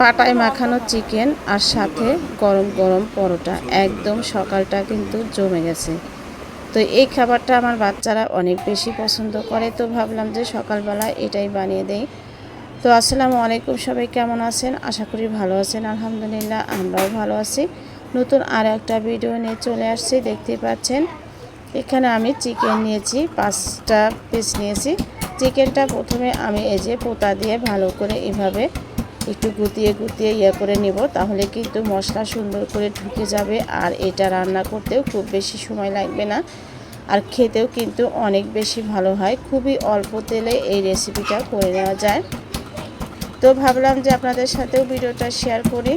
পাটায় মাখানো চিকেন আর সাথে গরম গরম পরোটা। একদম সকালটা কিন্তু জমে গেছে। তো এই খাবারটা আমার বাচ্চারা অনেক বেশি পছন্দ করে। তো ভাবলাম যে সকালবেলা এটাই বানিয়ে দেই। তো আসসালামু আলাইকুম, সবাই কেমন আছেন? আশা করি ভালো আছেন, আলহামদুলিল্লাহ আমরাও ভালো আছি। নতুন আর একটা ভিডিও নিয়ে চলে আসছি, দেখতে পাচ্ছেন। এখানে আমি চিকেন নিয়েছি, পাঁচটা পিস নিয়েছি। চিকেনটা প্রথমে আমি এই যে পোতা দিয়ে ভালো করে এভাবে একটু গুতিয়ে গুতিয়ে ইয়ে করে নিব, তাহলে কিন্তু মশলা সুন্দর করে ঢুকে যাবে আর এটা রান্না করতেও খুব বেশি সময় লাগবে না। আর খেতেও কিন্তু অনেক বেশি ভালো হয়, খুবই অল্প তেলে এই রেসিপিটা করে নেওয়া যায়। তো ভাবলাম যে আপনাদের সাথেও ভিডিওটা শেয়ার করি।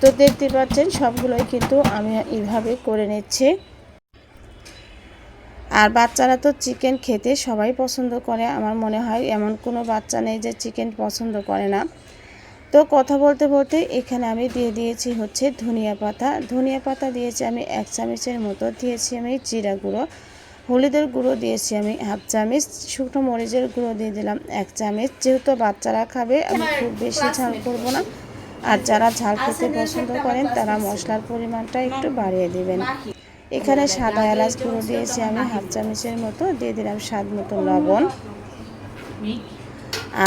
তো দেখতে পাচ্ছেন সবগুলোই কিন্তু আমি এইভাবে করে নিচ্ছি। আর বাচ্চারা তো চিকেন খেতে সবাই পছন্দ করে। আমার মনে হয় এমন কোনো বাচ্চা নেই যে চিকেন পছন্দ করে না। তো কথা বলতে বলতে এখানে আমি দিয়ে দিয়েছি হচ্ছে ধনিয়া পাতা। ধনিয়া পাতা দিয়েছি আমি এক চামচের মতো। দিয়েছি আমি জিরা গুঁড়ো। হলুদের গুঁড়ো দিয়েছি আমি হাফ চামচ। শুকনো মরিচের গুঁড়ো দিয়ে দিলাম এক চামচ। যেহেতু বাচ্চারা খাবে, আমি খুব বেশি ঝাল করব না। আর যারা ঝাল খেতে পছন্দ করেন, তারা মশলার পরিমাণটা একটু বাড়িয়ে দিবেন। এখানে সাদা এলাচ গুঁড়ো দিয়েছি আমি, হাফ চামচের মতো। দিয়ে দিলাম স্বাদ মতো লবণ।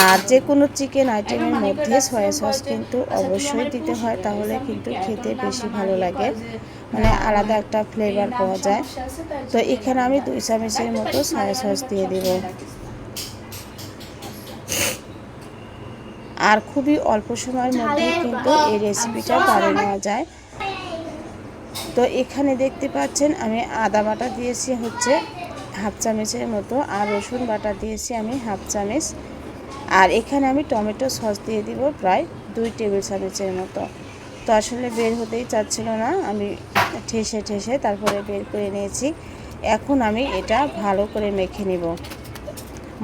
আর যে কোনো চিকেন আইটেমের মধ্যে সয়া সস কিন্তু অবশ্যই দিতে হয়, তাহলে কিন্তু খেতে বেশি ভালো লাগে। মানে আলাদা একটা ফ্লেভার পাওয়া যায়। তো এখানে আমি দুই চামচের মতো সয়া সস দিয়ে দেব। আর খুবই অল্প সময়ের মধ্যে কিন্তু এই রেসিপিটা বানিয়ে নেওয়া যায়। তো এখানে দেখতে পাচ্ছেন আমি আদা বাটা দিয়েছি হচ্ছে হাফ চামচের মতো, আর রসুন বাটা দিয়েছি আমি হাফ চামচ। আর এখানে আমি টমেটো সস দিয়ে দিব প্রায় দুই টেবিল চামচের মতো। তো আসলে বের হতেই চাচ্ছিল না, আমি ঠেসে ঠেসে তারপরে বের করে নিয়েছি। এখন আমি এটা ভালো করে মেখে নিব।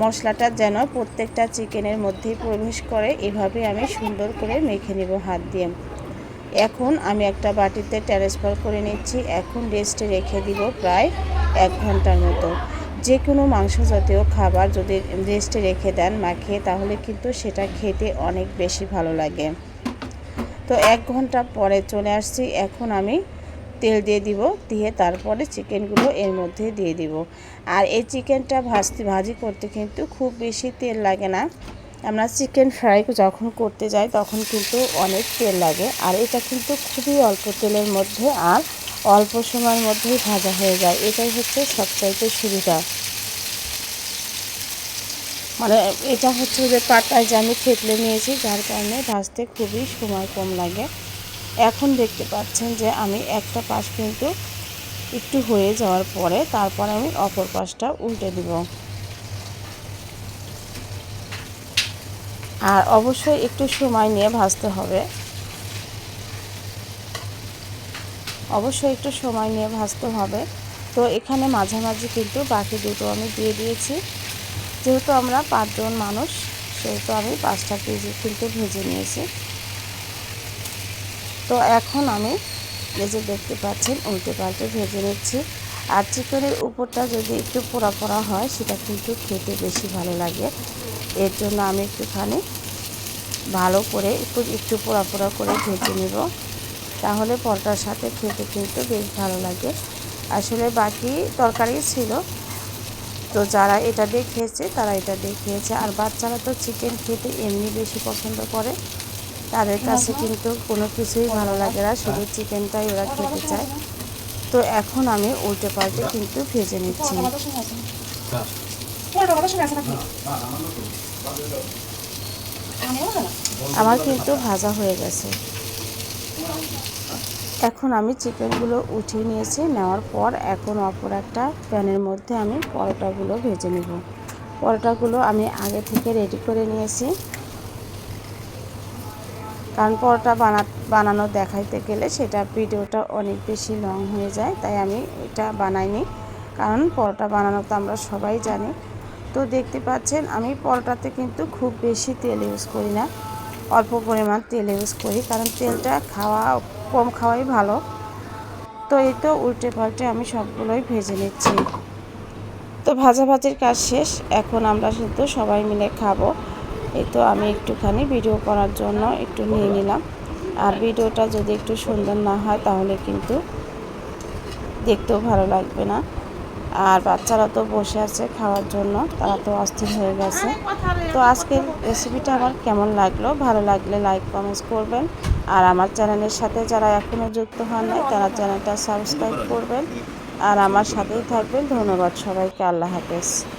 মশলাটা যেন প্রত্যেকটা চিকেনের মধ্যেই প্রবেশ করে, এভাবে আমি সুন্দর করে মেখে নিব হাত দিয়ে। এখন আমি একটা বাটিতে ট্রান্সফার করে নিচ্ছি। এখন রেস্টে রেখে দিব প্রায় এক ঘণ্টার মতো। যে কোনো মাংস জাতীয় খাবার যদি রেস্টে রেখে দেন মাখিয়ে তাহলে কিন্তু সেটা খেতে অনেক বেশি ভালো লাগে। তো এক ঘণ্টা পরে চলে আসছি। এখন আমি তেল দিয়ে দিব, দিয়ে তারপরে চিকেনগুলো এর মধ্যে দিয়ে দিব। আর এই চিকেনটা ভাজতে ভাজি করতে কিন্তু খুব বেশি তেল লাগে না। আমরা চিকেন ফ্রাই যখন করতে যাই, তখন কিন্তু অনেক তেল লাগে। আর এটা কিন্তু খুবই অল্প তেলের মধ্যে আর অল্প সময়ের মধ্যেই ভাজা হয়ে যায়। এটাই হচ্ছে সবচাইতে সুবিধা। মানে এটা হচ্ছে যে পাটায় যে আমি থেতলে নিয়েছি, যার কারণে ভাজতে খুবই সময় কম লাগে। এখন দেখতে পাচ্ছেন যে আমি একটা পাশ কিন্তু একটু হয়ে যাওয়ার পরে, তারপর আমি অপর পাশটা উল্টে দিব। আর অবশ্যই একটু সময় নিয়ে ভাজতে হবে। অবশ্যই একটু সময় নিয়ে ভাজতে হবে। তো এখানে মাঝামাঝি কিন্তু বাকি দুটো আমি দিয়ে দিয়েছি। যেহেতু আমরা পাঁচজন মানুষ, সেহেতু আমি পাঁচটা কেজি কিন্তু ভেজে নিয়েছি। তো এখন আমি এই যে দেখতে পাচ্ছেন, উল্টে পাল্টে ভেজে নিচ্ছি। আর চিকেনের উপরটা যদি একটু পোড়া পোড়া হয় সেটা কিন্তু খেতে বেশি ভালো লাগে। এর জন্য আমি একটুখানি ভালো করে একটু একটু পোড়া পোড়া করে ভেজে নেব। তাহলে পরোটার সাথে খেতে কিন্তু বেশ ভালো লাগে। আসলে বাকি তরকারি ছিল। তো যারা এটা দিয়ে খেয়েছে তারা এটা দিয়ে খেয়েছে। আর বাচ্চারা তো চিকেন খেতে এমনি বেশি পছন্দ করে। তাদের কাছে কিন্তু কোনো কিছুই ভালো লাগে না। শুধু চিকেনটাই ওরা খেতে চায়। তো এখন আমি উল্টে পাল্টে কিন্তু ভেজে নিচ্ছি। আমার কিন্তু ভাজা হয়ে গেছে। এখন আমি চিকেনগুলো উঠিয়ে নিয়েছি, নেওয়ার পর এখন অপর একটা প্যানের মধ্যে আমি পরোটাগুলো ভেজে নেব। পরোটাগুলো আমি আগে থেকে রেডি করে নিয়েছি। কারণ পরোটা বানা, বানানো দেখাইতে গেলে সেটা ভিডিওটা অনেক বেশি লং হয়ে যায়, তাই আমি এটা বানাইনি। কারণ পরোটা বানানো তো আমরা সবাই জানি। তো দেখতে পাচ্ছেন, আমি পরোটাতে কিন্তু খুব বেশি তেল ইউজ করি না। অল্প পরিমাণ তেল ইউজ করি, কারণ তেলটা খাওয়া, কম খাওয়াই ভালো। তো এই তো উল্টে পাল্টে আমি সবগুলোই ভেজে নিচ্ছি। তো ভাজা ভাজির কাজ শেষ, এখন আমরা কিন্তু সবাই মিলে খাব। এই তো আমি একটুখানি ভিডিও করার জন্য একটু নিয়ে নিলাম। আর ভিডিওটা যদি একটু সুন্দর না হয়, তাহলে কিন্তু দেখতেও ভালো লাগবে না। আর বাচ্চারা তো বসে আছে খাওয়ার জন্য, তারা তো অস্থির হয়ে গেছে। তো আজকের রেসিপিটা আমার কেমন লাগল? ভালো লাগলে লাইক কমেন্টস করবেন। আর আমার চ্যানেলের সাথে যারা এখনও যুক্ত হন নাই, তারা চ্যানেলটা সাবস্ক্রাইব করবেন। আর আমার সাথেই থাকবেন। ধন্যবাদ সবাইকে। আল্লাহ হাফেজ।